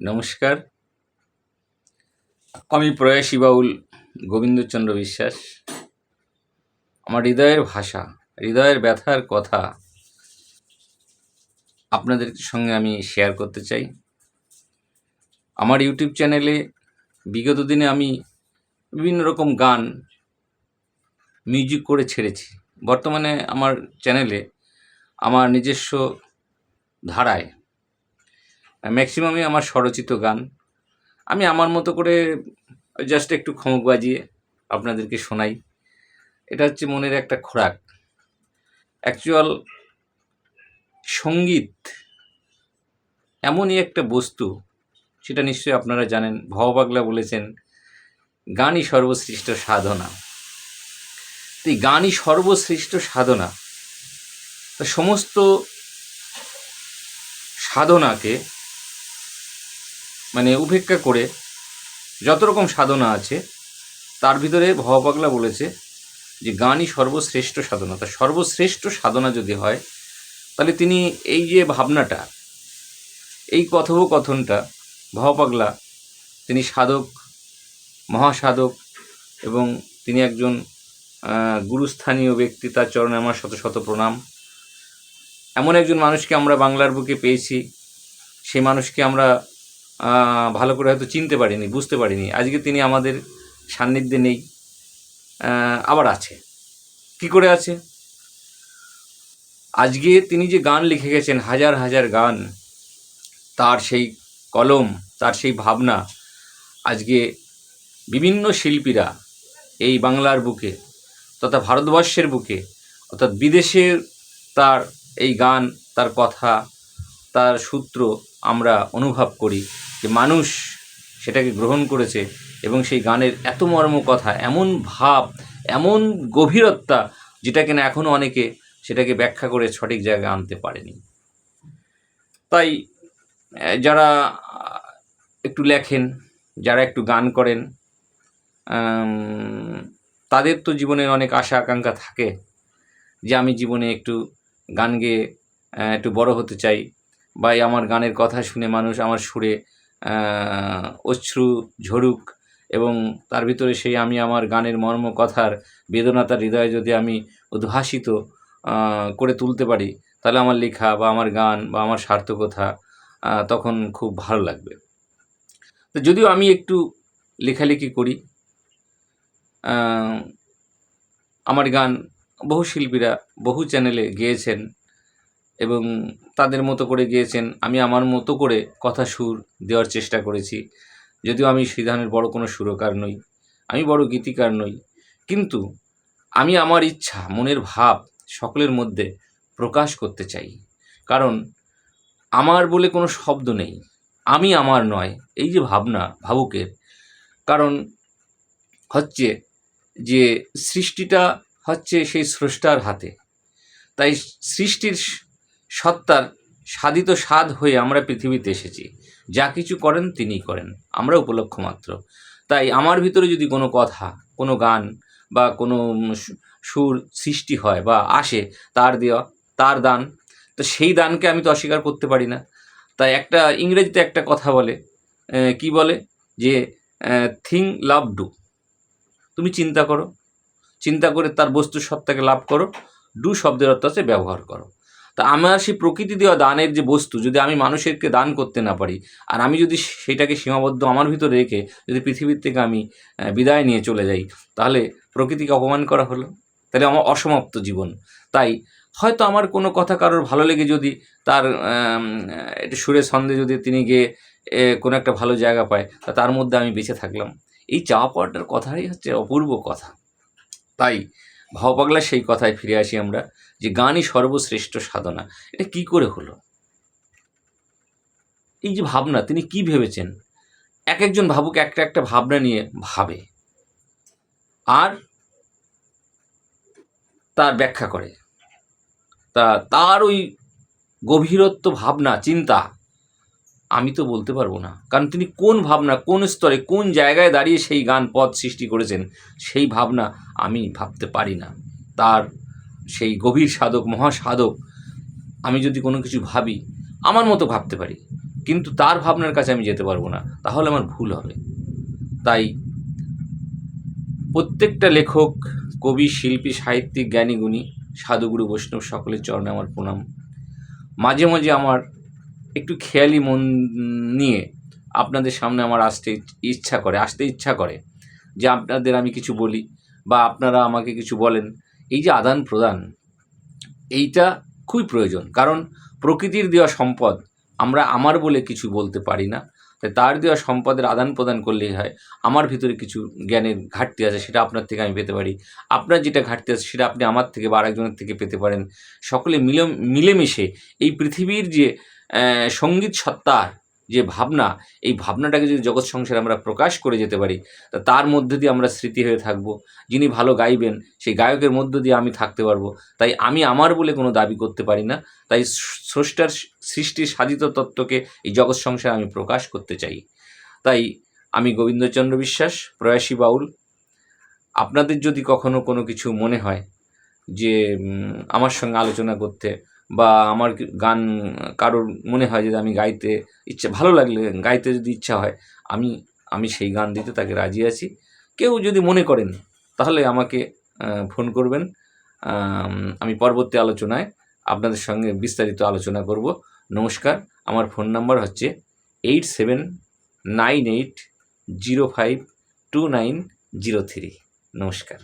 নমস্কার। আমি প্রয়াসী বাউল গোবিন্দচন্দ্র বিশ্বাস। আমার হৃদয়ের ভাষা, হৃদয়ের ব্যথার কথা আপনাদের সঙ্গে আমি শেয়ার করতে চাই। আমার ইউটিউব চ্যানেলে বিগত দিনে আমি বিভিন্ন রকম গান মিউজিক করে ছেড়েছি। বর্তমানে আমার চ্যানেলে আমার নিজস্ব ধারায় ম্যাক্সিমামই আমার স্বরচিত গান। আমি আমার মতো করে জাস্ট একটু খমক বাজিয়ে আপনাদেরকে শোনাই। এটা হচ্ছে মনের একটা খোরাক। অ্যাকচুয়াল সংগীত এমনই একটা বস্তু, সেটা নিশ্চয়ই আপনারা জানেন। ভবপাগলা বলেছেন, গানই সর্বশ্রেষ্ঠ সাধনা। তো এই গানই সর্বশ্রেষ্ঠ সাধনা, তা সমস্ত সাধনাকে মানে উপেক্ষা করে যত রকম সাধনা আছে, তার ভিতরে ভবপাগলা বলেছে যে গানই সর্বশ্রেষ্ঠ সাধনা। তা সর্বশ্রেষ্ঠ সাধনা যদি হয়, তাহলে তিনি এই যে ভাবনাটা, এই কথোপকথনটা ভবপাগলা তিনি সাধক, মহাসাধক এবং তিনি একজন গুরুস্থানীয় ব্যক্তি, তার চরণে আমার শত শত প্রণাম। এমন একজন মানুষকে আমরা বাংলার বুকে পেয়েছি, সেই মানুষকে আমরা ভালো করে হয়তো চিনতে পারিনি, বুঝতে পারিনি। আজকে তিনি আমাদের সান্নিধ্যে নেই। আবার আছে। কি করে আছে? আজকে তিনি যে গান লিখে গেছেন, হাজার হাজার গান, তার সেই কলম, তার সেই ভাবনা, আজকে বিভিন্ন শিল্পীরা এই বাংলার বুকে, তথা ভারতবর্ষের বুকে, অর্থাৎ বিদেশের তার এই গান, তার কথা, তার সূত্র আমরা অনুভব করি যে মানুষ সেটাকে গ্রহণ করেছে এবং সেই গানের এত মর্ম কথা এমন ভাব, এমন গভীরতা যেটা কিনা এখনও অনেকে সেটাকে ব্যাখ্যা করে সঠিক জায়গায় আনতে পারেনি। তাই যারা একটু লেখেন, যারা একটু গান করেন তাদের তো জীবনের অনেক আশা, আকাঙ্ক্ষা থাকে যে আমি জীবনে একটু গান গেয়ে একটু বড় হতে চাই। বা আমার গানের কথা শুনে মানুষ আমার সুরে অশ্রু ঝরুক এবং তার ভিতরে সেই আমি আমার গানের মর্ম কথার বেদনা তার হৃদয়ে যদি আমি উদ্ভাসিত করে তুলতে পারি, তাহলে আমার লেখা বা আমার গান বা আমার সার্থকতা তখন খুব ভালো লাগবে। তো যদিও আমি একটু লেখালেখি করি আমার গান বহু শিল্পীরা বহু চ্যানেলে গেয়েছেন এবং তাদের মতো করে গিয়েছেন। আমি আমার মতো করে কথা সুর দেওয়ার চেষ্টা করেছি। যদিও আমি সেই ধরনের বড় কোনো সুরকার নই, আমি বড় গীতিকার নই। কিন্তু আমি আমার ইচ্ছা, মনের ভাব সকলের মধ্যে প্রকাশ করতে চাই। কারণ আমার বলে কোনো শব্দ নেই। আমি আমার নয়, এই যে ভাবনা, ভাবুকের। কারণ হচ্ছে যে সৃষ্টিটা হচ্ছে সেই স্রষ্টার হাতে। তাই সৃষ্টির সত্তার সাধিত স্বাদ হয়ে আমরা পৃথিবীতে এসেছি। যা কিছু করেন তিনিই করেন। আমরা উপলক্ষ মাত্র। তাই আমার ভিতরে যদি কোনো কথা, কোনো গান বা কোনো সুর সৃষ্টি হয় বা আসে তার দেওয়া, তার দান, তো সেই দানকে আমি তো অস্বীকার করতে পারি না। তাই একটা ইংরেজিতে একটা কথা বলে কি বলে? যে থিং লাভ ডু। তুমি চিন্তা করো। চিন্তা করে তার বস্তু সত্তাকে লাভ করো। ডু শব্দের অর্থ আছে ব্যবহার করো। তা আমার সেই প্রকৃতি দেওয়া দানের যে বস্তু, যদি আমি মানুষেরকে দান করতে না পারি, আর আমি যদি সেটাকে সীমাবদ্ধ আমার ভিতরে রেখে যদি পৃথিবীর থেকে আমি বিদায় নিয়ে চলে যাই, তাহলে প্রকৃতিকে অপমান করা হলো? তাহলে আমার অসমাপ্ত জীবন। তাই হয়তো আমার কোনো কথা কারোর ভালো লেগে যদি তার একটু সুরে ছন্দে যদি তিনি গিয়ে কোনো একটা ভালো জায়গা পায়, তা তার মধ্যে আমি বেঁচে থাকলাম। এই চাওয়া পাওয়াটার কথাই হচ্ছে অপূর্ব কথা। তাই ভাবপাগলা সেই কথায় ফিরে আসি আমরা যে গানই সর্বশ্রেষ্ঠ সাধনা। এটা কি করে হলো? এই যে ভাবনা, তিনি কি ভেবেছেন? এক একজন ভাবুক একটা একটা ভাবনা নিয়ে ভাবে আর তার ব্যাখ্যা করে। তা, তার ওই গভীরত্ব ভাবনা, চিন্তা আমি তো বলতে পারব না। কারণ তিনি কোন ভাবনা, কোন স্তরে, কোন জায়গায় দাঁড়িয়ে সেই গান পথ সৃষ্টি করেছেন, সেই ভাবনা আমি ভাবতে পারি না। তার সেই গভীর সাধক, মহাসাধক, আমি যদি কোনো কিছু ভাবি, আমার মতো ভাবতে পারি। কিন্তু তার ভাবনার কাছে আমি যেতে পারব না, তাহলে আমার ভুল হবে। তাই প্রত্যেকটা লেখক, কবি, শিল্পী, সাহিত্যিক, জ্ঞানী, গুণী, সাধুগুরু, বৈষ্ণব সকলের চরণে আমার প্রণাম। মাঝে মাঝে আমার একটু খেয়ালি মন নিয়ে আপনাদের সামনে আমার আসতে ইচ্ছা করে, আসতে ইচ্ছা করে যে আপনাদের আমি কিছু বলি বা আপনারা আমাকে কিছু বলেন। এই যে আদান প্রদান, এইটা খুবই প্রয়োজন। কারণ প্রকৃতির দেওয়া সম্পদ আমরা আমার বলে কিছু বলতে পারি না। তাই তার দেওয়া সম্পদের আদান প্রদান করলেই হয়। আমার ভিতরে কিছু জ্ঞানের ঘাটতি আছে, সেটা আপনার থেকে আমি পেতে পারি। আপনার যেটা ঘাটতি আছে, সেটা আপনি আমার থেকে বা আরেকজনের থেকে পেতে পারেন। সকলে মিলে, মিলেমিশে এই পৃথিবীর যে সংগীত সত্তার যে ভাবনা, এই ভাবনাটাকে যদি জগৎ সংসারে আমরা প্রকাশ করে যেতে পারি, তা তার মধ্যে দিয়ে আমরা স্মৃতি হয়ে থাকব। যিনি ভালো গাইবেন, সেই গায়কের মধ্য দিয়ে আমি থাকতে পারব। তাই আমি আমার বলে কোনো দাবি করতে পারি না। তাই স্রষ্টার সৃষ্টির সাধিত তত্ত্বকে এই জগৎ সংসারে আমি প্রকাশ করতে চাই। তাই আমি গোবিন্দচন্দ্র বিশ্বাস, প্রয়াসী বাউল। আপনাদের যদি কখনো কোনো কিছু মনে হয় যে আমার সঙ্গে আলোচনা করতে বা আমার গান কারোর মনে হয় যে আমি গাইতে ইচ্ছা, ভালো লাগলে গাইতে যদি ইচ্ছা হয়, আমি আমি সেই গান দিতে তাকে রাজি আছি। কেউ যদি মনে করেন, তাহলে আমাকে ফোন করবেন। আমি পরবর্তী আলোচনায় আপনাদের সঙ্গে বিস্তারিত আলোচনা করব। নমস্কার, আমার ফোন নাম্বার হচ্ছে eight seven nine eight zero five two nine zero three. নমস্কার।